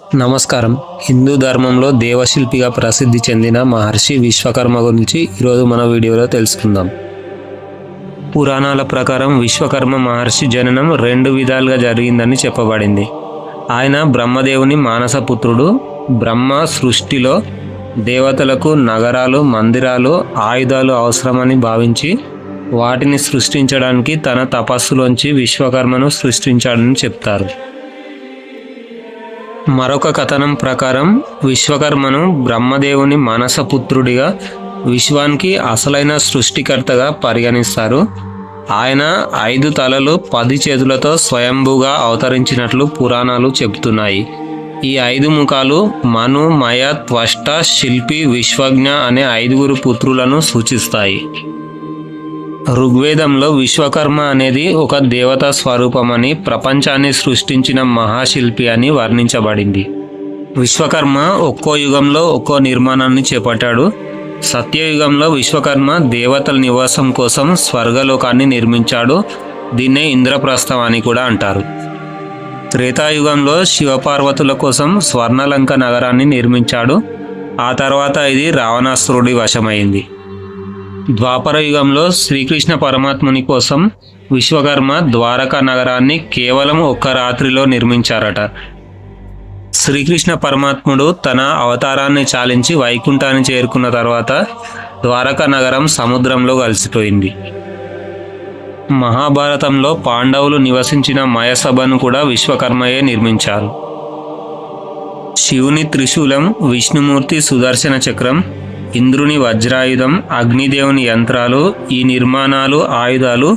నమస్కారం. హిందూ ధర్మంలో దేవశిల్పిగా ప్రసిద్ధి చెందిన మహర్షి విశ్వకర్మ గురించి ఈరోజు మన వీడియోలో తెలుసుకుందాం. పురాణాల ప్రకారం విశ్వకర్మ మహర్షి జననం రెండు విధాలుగా జరిగిందని చెప్పబడింది. ఆయన బ్రహ్మదేవుని మానసపుత్రుడు బ్రహ్మ సృష్టిలో దేవతలకు నగరాలు మందిరాలు ఆయుధాలు అవసరమని భావించి వాటిని సృష్టించడానికి తన తపస్సులోంచి విశ్వకర్మను సృష్టించాడని చెప్తారు. మరొక కథనం ప్రకారం విశ్వకర్మను బ్రహ్మదేవుని మానసపుత్రుడిగా విశ్వానికి అసలైన సృష్టికర్తగా పరిగణిస్తారు. ఆయన ఐదు తలలు పది చేతులతో స్వయంభూగా అవతరించినట్లు పురాణాలు చెబుతున్నాయి. ఈ ఐదు ముఖాలు మను మయ త్వష్ట శిల్పి విశ్వజ్ఞ అనే ఐదుగురు పుత్రులను సూచిస్తాయి. ఋగ్వేదంలో విశ్వకర్మ అనేది ఒక దేవతా స్వరూపమని ప్రపంచాన్ని సృష్టించిన మహాశిల్పి అని వర్ణించబడింది. విశ్వకర్మ ఒక్కో యుగంలో ఒక్కో నిర్మాణాన్ని చేపట్టాడు. సత్యయుగంలో విశ్వకర్మ దేవతల నివాసం కోసం స్వర్గలోకాన్ని నిర్మించాడు. దీన్నే ఇంద్రప్రస్థం అని కూడా అంటారు. త్రేతాయుగంలో శివపార్వతుల కోసం స్వర్ణలంక నగరాన్ని నిర్మించాడు. ఆ తర్వాత ఇది రావణాసురుడి వశమైంది. ద్వాపర యుగంలో శ్రీకృష్ణ పరమాత్ముని కోసం విశ్వకర్మ ద్వారకా నగరాన్ని కేవలం ఒక్క రాత్రిలో నిర్మించారట. శ్రీకృష్ణ పరమాత్ముడు తన అవతారాన్ని చాలించి వైకుంఠాన్ని చేరుకున్న తర్వాత ద్వారకా నగరం సముద్రంలో కలిసిపోయింది. మహాభారతంలో పాండవులు నివసించిన మయసభను కూడా విశ్వకర్మయే నిర్మించారు. శివుని త్రిశూలం విష్ణుమూర్తి సుదర్శన చక్రం ఇంద్రుని వజ్రాయుధం అగ్నిదేవుని యంత్రాలు ఈ నిర్మాణాలు ఆయుధాలు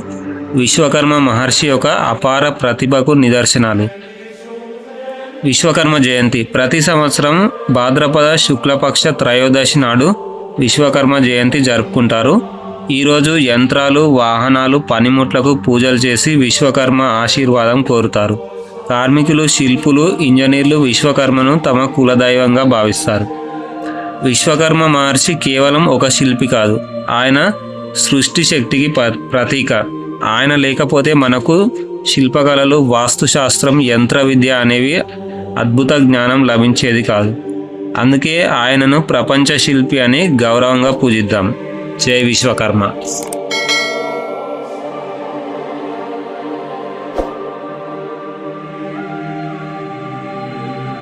విశ్వకర్మ మహర్షి యొక్క అపార ప్రతిభకు నిదర్శనాలు. విశ్వకర్మ జయంతి. ప్రతి సంవత్సరం భాద్రపద శుక్లపక్ష త్రయోదశి నాడు విశ్వకర్మ జయంతి జరుపుకుంటారు. ఈరోజు యంత్రాలు వాహనాలు పనిముట్లకు పూజలు చేసి విశ్వకర్మ ఆశీర్వాదం కోరుతారు. కార్మికులు శిల్పులు ఇంజనీర్లు విశ్వకర్మను తమ కులదైవంగా భావిస్తారు. విశ్వకర్మ మహర్షి కేవలం ఒక శిల్పి కాదు. ఆయన సృష్టి శక్తికి ప- ప్రతీక. ఆయన లేకపోతే మనకు శిల్పకళలు వాస్తుశాస్త్రం యంత్ర విద్య అనేవి అద్భుత జ్ఞానం లభించేది కాదు. అందుకే ఆయనను ప్రపంచ శిల్పి అని గౌరవంగా పూజిద్దాం. జై విశ్వకర్మ.